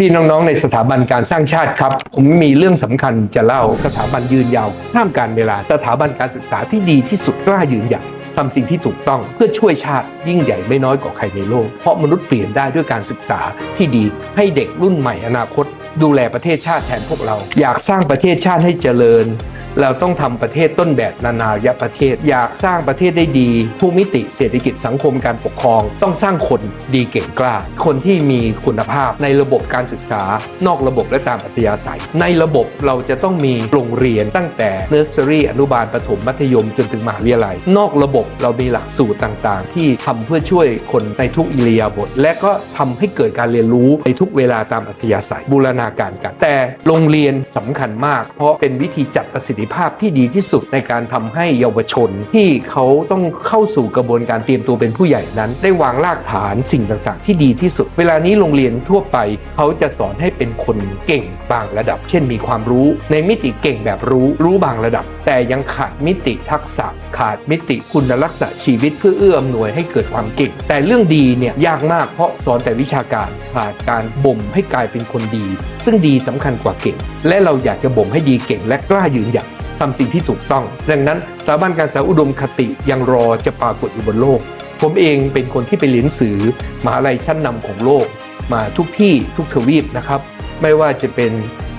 พี่ๆน้องๆในสถาบันการสร้างชาติครับ ผมมีเรื่องสำคัญจะเล่าสถาบันยืนยาวห้ามการเวลาสถาบันการศึกษาที่ดีที่สุดกล้ายืนหยัดทำสิ่งที่ถูกต้องเพื่อช่วยชาติยิ่งใหญ่ไม่น้อยกว่าใครในโลก เพราะมนุษย์เปลี่ยนได้ด้วยการศึกษาที่ดีให้เด็กรุ่นใหม่อนาคต ดูแลประเทศชาติแทนพวกเรา อยากสร้างประเทศชาติให้เจริญ เราต้องทำประเทศต้นแบบนานายประเทศ อยากสร้างประเทศได้ดีทุกมิติเศรษฐกิจสังคมการปกครอง ต้องสร้างคนดีเก่งกล้า คนที่มีคุณภาพในระบบการศึกษา นอกระบบและตามอัธยาศัย ในระบบเราจะต้องมีโรงเรียนตั้งแต่เนอร์เซอรี่อนุบาลประถมมัธยมจนถึงมหาวิทยาลัย นอกระบบเรามีหลักสูตรต่างๆ ที่ทำเพื่อช่วยคนในทุกอิริยบถและก็ทำให้เกิดการเรียนรู้ในทุกเวลาตามอัธยาศัยบูรณาการกัน แต่โรงเรียนสำคัญมาก เพราะเป็นวิธีจัดประสิทธิภาพที่ดีที่สุดในการทำให้เยาวชน ที่เขาต้องเข้าสู่กระบวนการเตรียมตัวเป็นผู้ใหญ่นั้น ได้วางรากฐานสิ่งต่างๆ ที่ดีที่สุด เวลานี้โรงเรียนทั่วไป เขาจะสอนให้เป็นคนเก่งบางระดับ เช่นมีความรู้ ในมิติเก่งแบบรู้รู้บางระดับ แต่ยังขาดมิติทักษะ ขาดมิติคุณลักษณะชีวิตเพื่อเอื้ออำนวยให้เกิดความเก่ง แต่เรื่องดีเนี่ยยากมากเพราะสอนแต่วิชาการขาดการบ่มให้กลายเป็นคนดีซึ่งดีสำคัญกว่าเก่ง และเราอยากจะบ่มให้ดีเก่งและกล้ายืนหยัดทำสิ่งที่ถูกต้อง ดังนั้นสถาบันการศึกษาอุดมคติยังรอจะปรากฏอยู่บนโลก ผมเองเป็นคนที่ไปเรียนหนังสือมหาลัยชั้นนำของโลก มาทุกที่ทุกทวีปนะครับไม่ว่าจะเป็น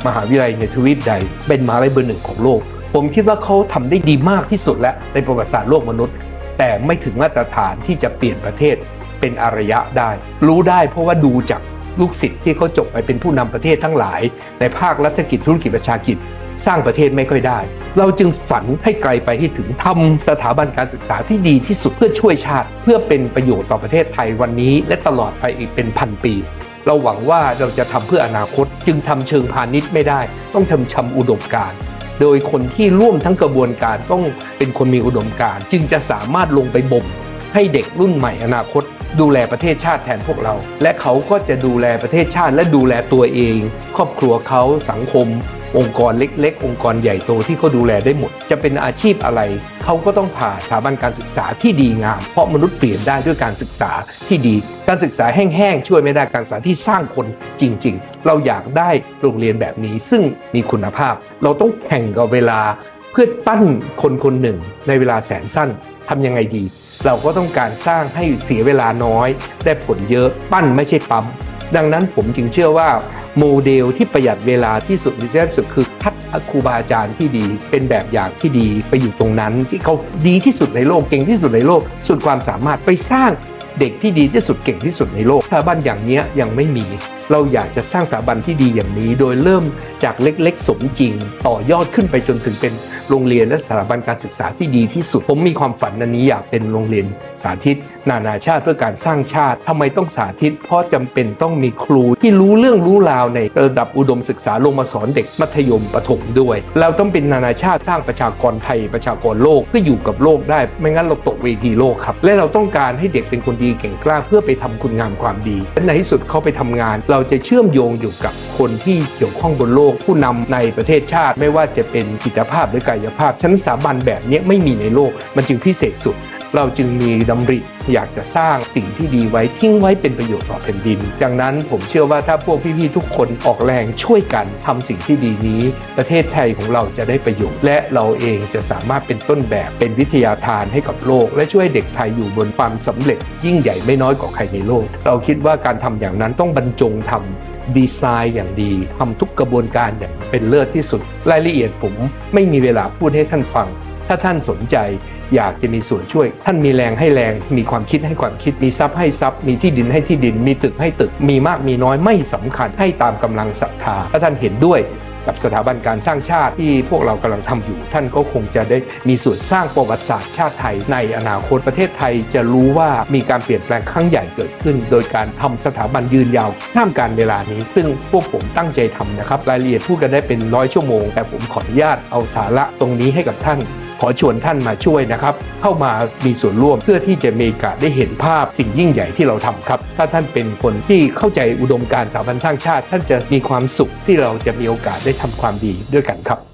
มหาวิทยาลัยในทวีปใด เป็นมหาลัยเบอร์หนึ่งของโลก ผมคิดว่าเขาทำได้ดีมากที่สุดแล้วในประวัติศาสตร์โลกมนุษย์ แต่ไม่ถึงมาตรฐานที่จะเปลี่ยนประเทศเป็นอารยะได้ รู้ได้เพราะว่าดูจาก ลูกศิษย์ที่เขาจบไปเป็นผู้นำประเทศทั้งหลาย ในภาครัฐกิจธุรกิจประชากิจ สร้างประเทศไม่ค่อยได้ เราจึงฝันให้ไกลไปให้ถึงทำสถาบันการศึกษาที่ดีที่สุดเพื่อช่วยชาติ เพื่อเป็นประโยชน์ต่อประเทศไทยวันนี้ และตลอดไปอีกเป็นพันปีเราหวังว่าเราจะทำเพื่ออนาคตจึงทำเชิงพาณิชย์ไม่ได้ ต้องทำชำอุดมการโดยคนที่ร่วมทั้งกระบวนการต้องเป็นคนมีอุดมการ จึงจะสามารถลงไปบ่มให้เด็กรุ่นใหม่อนาคต ดูแลประเทศชาติแทนพวกเรา และเขาก็จะดูแลประเทศชาติและดูแลตัวเอง ครอบครัวเขาสังคม องค์กรเล็ก ๆ องค์กรใหญ่โตที่เขาดูแลได้หมด จะเป็นอาชีพอะไร เขาก็ต้องผ่านสถาบันการศึกษาที่ดีงาม เพราะมนุษย์เปลี่ยนได้ด้วยการศึกษาที่ดี การศึกษาแห้งๆช่วยไม่ได้การศึกษาที่สร้างคนจริง ๆ เราอยากได้โรงเรียนแบบนี้ ซึ่งมีคุณภาพ เราต้องแข่งกับเวลาเพื่อปั้นคนคนหนึ่งในเวลาแสนสั้นทำยังไงดี เราก็ต้องการสร้างให้เสียเวลาน้อย ได้ผลเยอะปั้นไม่ใช่ปั๊มดังนั้นผมจึงเชื่อว่าโมเดลที่ประหยัดเวลาที่สุดที่สุดคือคัดครูบาอาจารย์ที่ดี เป็นแบบอย่างที่ดีไปอยู่ตรงนั้น ที่เขาดีที่สุดในโลกเก่งที่สุดในโลก สุดความสามารถไปสร้างเด็กที่ดีที่สุดเก่งที่สุดในโลกสถาบันอย่างนี้ยังไม่มี เราอยากจะสร้างสถาบันที่ดีอย่างนี้ โดยเริ่มจากเล็กๆ สมจริง ต่อยอดขึ้นไปจนถึงเป็นโรงเรียนและสถาบันการศึกษาที่ดีที่สุด ผมมีความฝันอันนี้อยากเป็นโรงเรียนสาธิต นานาชาติเพื่อการสร้างชาติทำไมต้องสาธิต เพราะจำเป็นต้องมีครูที่รู้เรื่องรู้ราวในระดับอุดมศึกษาลงมาสอนเด็กมัธยมประถมด้วย เราต้องเป็นนานาชาติสร้างประชากรไทยประชากรโลกเพื่ออยู่กับโลกได้ ไม่งั้นเราตกเวทีโลกครับ และเราต้องการให้เด็กเป็นคนดีเก่งกล้าเพื่อไปทำคุณงามความดีและในที่สุดเขาไปทำงานเราราจะเชื่อมโยงอยู่กับคนที่เกี่ยวข้องบนโลกผู้นำในประเทศชาติ ไม่ว่าจะเป็นกิตภาพหรือกายภาพชั้นสถาบันแบบนี้ไม่มีในโลกมันจึงพิเศษสุด เราจึงมีดำริอยากจะสร้างสิ่งที่ดีไว้ทิ้งไว้เป็นประโยชน์ต่อแผ่นดิน ดังนั้นผมเชื่อว่าถ้าพวกพี่ๆทุกคนออกแรงช่วยกันทำสิ่งที่ดีนี้ ประเทศไทยของเราจะได้ประโยชน์ และเราเองจะสามารถเป็นต้นแบบเป็นวิทยาทานให้กับโลก และช่วยเด็กไทยอยู่บนความสำเร็จ ยิ่งใหญ่ไม่น้อยกว่าใครในโลก เราคิดว่าการทำอย่างนั้นต้องบรรจงทำดีไซน์อย่างดีทำทุกกระบวนการอย่างเป็นเลิศที่สุด รายละเอียดผมไม่มีเวลาพูดให้ท่านฟัง ถ้าท่านสนใจอยากจะมีส่วนช่วย ท่านมีแรงให้แรง มีความคิดให้ความคิด มีทรัพย์ให้ทรัพย์ มีที่ดินให้ที่ดิน มีตึกให้ตึก มีมากมีน้อยไม่สำคัญ ให้ตามกำลังศรัทธา ถ้าท่านเห็นด้วยกับสถาบันการสร้างชาติที่พวกเรากำลังทำอยู่ ท่านก็คงจะได้มีส่วนสร้างประวัติศาสตร์ชาติไทย ในอนาคตประเทศไทยจะรู้ว่ามีการเปลี่ยนแปลงครั้งใหญ่เกิดขึ้น โดยการทำสถาบันยืนยาวห้ามการเวลานี้ ซึ่งพวกผมตั้งใจทำนะครับ รายละเอียดพูดกันได้เป็นร้อยชั่วโมง แต่ผมขออนุญาตเอาสาระตรงนี้ให้กับท่าน ขอชวนท่านมาช่วยนะครับ เข้ามามีส่วนร่วมเพื่อที่จะมีโอกาสได้เห็นภาพสิ่งยิ่งใหญ่ที่เราทำครับ ถ้าท่านเป็นคนที่เข้าใจอุดมการณ์สถาบันสร้างชาติ ท่านจะมีความสุขที่เราจะมีโอกาสได้ทำความดีด้วยกันครับ